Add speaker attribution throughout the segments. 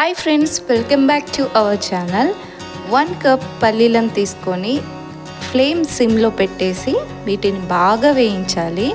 Speaker 1: Hi friends welcome back to our channel one cup పల్లీలను తీసుకొని flame సిమ్లో పెట్టేసి వీటిని బాగా వేయించాలి.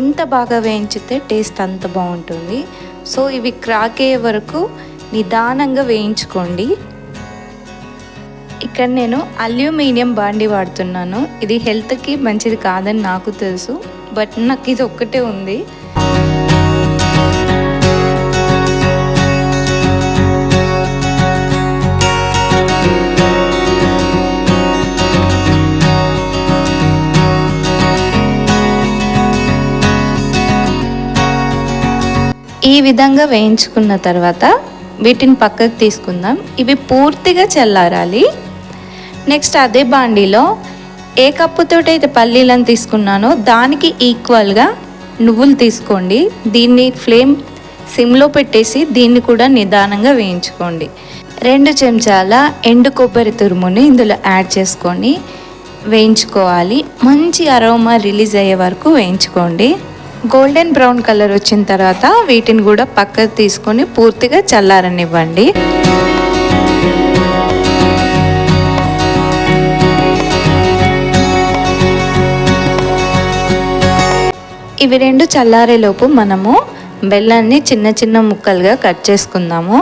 Speaker 1: ఎంత బాగా వేయించితే టేస్ట్ అంత బాగుంటుంది. సో ఇవి క్రాక్ అయ్యే వరకు నిదానంగా వేయించుకోండి. ఇక్కడ నేను అల్యూమినియం బాండి వాడుతున్నాను. ఇది హెల్త్కి మంచిది కాదని నాకు తెలుసు. బట్ నాకు ఇది ఒక్కటే ఉంది. ఈ విధంగా వేయించుకున్న తర్వాత వీటిని పక్కకు తీసుకుందాం. ఇవి పూర్తిగా చల్లారాలి. నెక్స్ట్ అదే బాండీలో ఏ కప్పుతోటి అయితే పల్లీలను తీసుకున్నానో దానికి ఈక్వల్గా నువ్వులు తీసుకోండి. దీన్ని ఫ్లేమ్ సిమ్లో పెట్టేసి దీన్ని కూడా నిదానంగా వేయించుకోండి. రెండు చెంచాల ఎండు కొబ్బరి తురుముని ఇందులో యాడ్ చేసుకొని వేయించుకోవాలి. మంచి అరోమా రిలీజ్ అయ్యే వరకు వేయించుకోండి. గోల్డెన్ బ్రౌన్ కలర్ వచ్చిన తర్వాత వీటిని కూడా పక్కకు తీసుకొని పూర్తిగా చల్లారనివ్వండి. ఇవి రెండు చల్లారేలోపు మనము బెల్లాన్ని చిన్న చిన్న ముక్కలుగా కట్ చేసుకుందాము.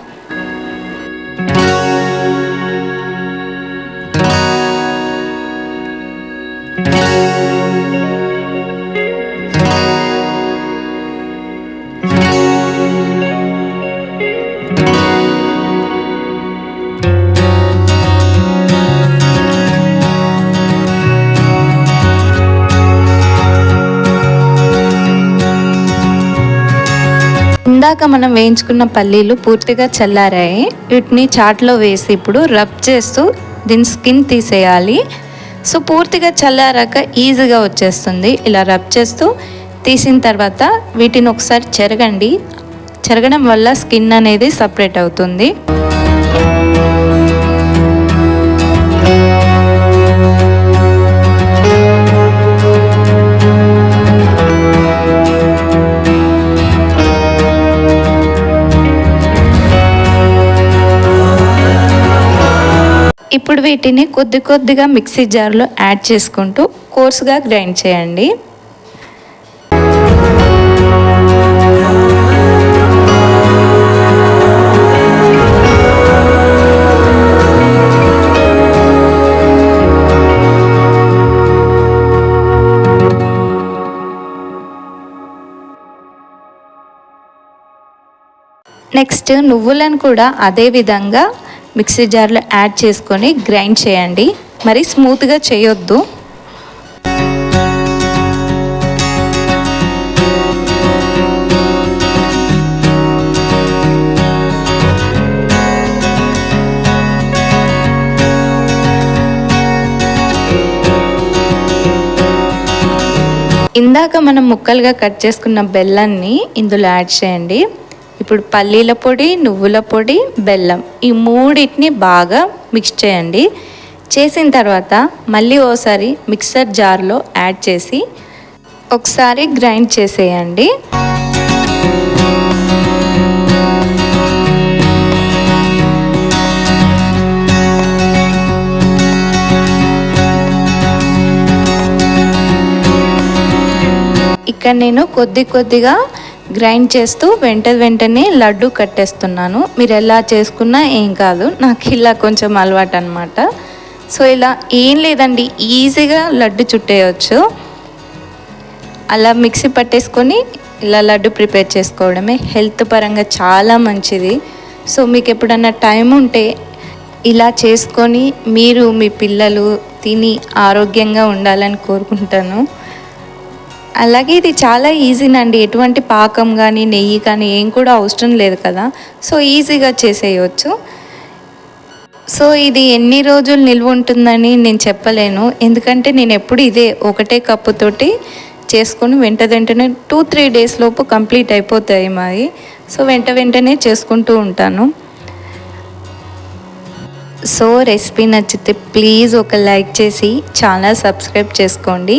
Speaker 1: ఇందాక మనం వేయించుకున్న పల్లీలు పూర్తిగా చల్లారాయి. వీటిని చాట్లో వేసి ఇప్పుడు రబ్ చేస్తూ దీని స్కిన్ తీసేయాలి. సో పూర్తిగా చల్లారాక ఈజీగా వచ్చేస్తుంది. ఇలా రబ్ చేస్తూ తీసిన తర్వాత వీటిని ఒకసారి చెరగండి. చెరగడం వల్ల స్కిన్ అనేది సపరేట్ అవుతుంది. ఇప్పుడు వీటిని కొద్ది కొద్దిగా మిక్సీ జార్లో యాడ్ చేసుకుంటూ కోర్సుగా గ్రైండ్ చేయండి. నెక్స్ట్ నువ్వులను కూడా అదే విధంగా మిక్సీ జార్లో యాడ్ చేసుకొని గ్రైండ్ చేయండి. మరి స్మూత్గా చేయొద్దు. ఇందాక మనం ముక్కలుగా కట్ చేసుకున్న బెల్లాన్ని ఇందులో యాడ్ చేయండి. ఇప్పుడు పల్లీల పొడి నువ్వుల పొడి బెల్లం ఈ మూడింటిని బాగా మిక్స్ చేయండి. చేసిన తర్వాత మళ్ళీ ఓసారి మిక్సర్ జార్లో యాడ్ చేసి ఒకసారి గ్రైండ్ చేసేయండి. ఇక్కడ నేను కొద్ది కొద్దిగా గ్రైండ్ చేస్తూ వెంట వెంటనే లడ్డు కట్టేస్తున్నాను. మీరు ఎలా చేసుకున్నా ఏం కాదు. నాకు ఇలా కొంచెం అలవాటు అనమాట సో ఇలా ఏం లేదండి. ఈజీగా లడ్డు చుట్టేయచ్చు. అలా మిక్సీ పట్టేసుకొని ఇలా లడ్డు ప్రిపేర్ చేసుకోవడమే. హెల్త్ పరంగా చాలా మంచిది. సో మీకు ఎప్పుడన్నా టైం ఉంటే ఇలా చేసుకొని మీరు మీ పిల్లలు తిని ఆరోగ్యంగా ఉండాలని కోరుకుంటాను. అలాగే ఇది చాలా ఈజీనండి ఎటువంటి పాకం కానీ నెయ్యి కానీ ఏం కూడా అవసరం లేదు కదా. సో ఈజీగా చేసేయచ్చు. సో ఇది ఎన్ని రోజులు నిల్వ ఉంటుందని నేను చెప్పలేను. ఎందుకంటే నేను ఎప్పుడు ఇదే ఒకటే కప్పుతోటి చేసుకొని వెంట వెంటనే టూ త్రీ డేస్ లోపు కంప్లీట్ అయిపోతాయి మావి సో వెంట వెంటనే చేసుకుంటూ ఉంటాను. సో రెసిపీ నచ్చితే ప్లీజ్ ఒక లైక్ చేసి ఛానల్ సబ్స్క్రైబ్ చేసుకోండి.